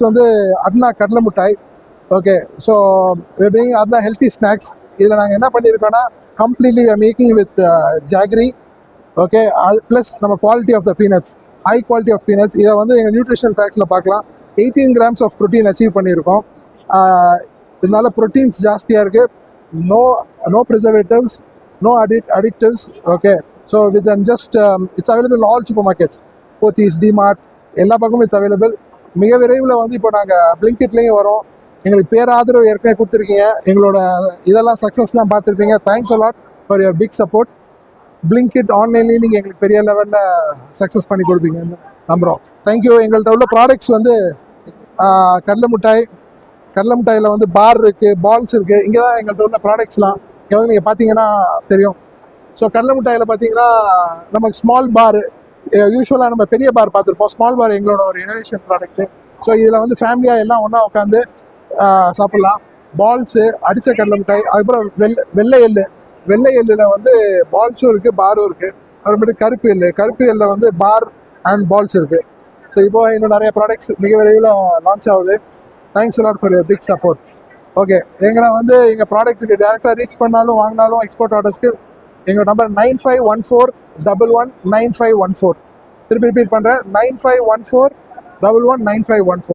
Product வந்து அட்னா கடலை மிட்டாய் ஓகே ஸோ பீங் அட்னா ஹெல்த்தி ஸ்நாக்ஸ் இதில் நாங்கள் என்ன பண்ணியிருக்கோன்னா completely making with jaggery okay அது ப்ளஸ் நம்ம quality of the peanuts high quality of peanuts இதை வந்து எங்கள் நியூட்ரிஷனல் ஃபேக்ஸில் பார்க்கலாம். Eighteen grams of protein achieve பண்ணியிருக்கோம் இதனால ப்ரோட்டீன்ஸ் ஜாஸ்தியாக இருக்குது no no preservatives no added additives okay so with and just it's available all supermarkets Pothys DMart எல்லா பக்கமும் இட்ஸ் அவைலபிள் மிக விரைவில் வந்து இப்போ நாங்கள் பிளிங்கிட்லேயும் வரோம். எங்களுக்கு பேராதரவு ஏற்கனவே கொடுத்துருக்கீங்க. எங்களோட இதெல்லாம் சக்ஸஸ்லாம் பார்த்துருப்பீங்க. Thanks a lot for your big support Blinkit ஆன்லைன்லேயும் நீங்கள் எங்களுக்கு பெரிய லெவலில் சக்ஸஸ் பண்ணி கொடுப்பீங்கன்னு நம்புகிறோம் தேங்க்யூ எங்கள்கிட்ட உள்ள ப்ராடக்ட்ஸ் வந்து கடலை மிட்டாய் கடலை மிட்டாயில் வந்து பார் இருக்குது பால்ஸ் இருக்குது இங்கே தான் எங்கள்கிட்ட உள்ள ப்ராடக்ட்ஸ்லாம் இங்கே வந்து நீங்கள் பார்த்தீங்கன்னா தெரியும். ஸோ கடலை மிட்டாயில் பார்த்தீங்கன்னா நமக்கு ஸ்மால் பாரு யூஸ்வலாக நம்ம பெரிய பார் பார்த்துருப்போம். ஸ்மால் பார் எங்களோட ஒரு இனோவேஷன் ப்ராடக்ட்டு ஸோ இதில் வந்து ஃபேமிலியாக எல்லாம் ஒன்றா உட்காந்து சாப்பிட்லாம். பால்ஸு அடிச்ச கடலை மிட்டாய் அதுக்கப்புறம் வெள்ள வெள்ளை எள்ளு. வெள்ளை எள்ளில் வந்து பால்ஸும் இருக்குது பாரும் இருக்குது அப்புறமேட்டு கருப்பு எள்ளு. கருப்பு எள்ளில் வந்து பார் அண்ட் பால்ஸ் இருக்குது ஸோ இப்போ இன்னும் நிறைய ப்ராடக்ட்ஸ் மிக விரைவில் லான்ச் ஆகுது. Thanks lot for big support okay எங்களை வந்து எங்கள் ப்ராடக்ட்டுக்கு டேரெக்டாக ரீச் பண்ணாலும் வாங்கினாலும் எக்ஸ்போர்ட் ஆர்டர்ஸ்க்கு எங்கள் number nine five one four double one nine five one four திருப்பி ரிப்பீட் பண்ணுறேன் nine five one four double one nine five one four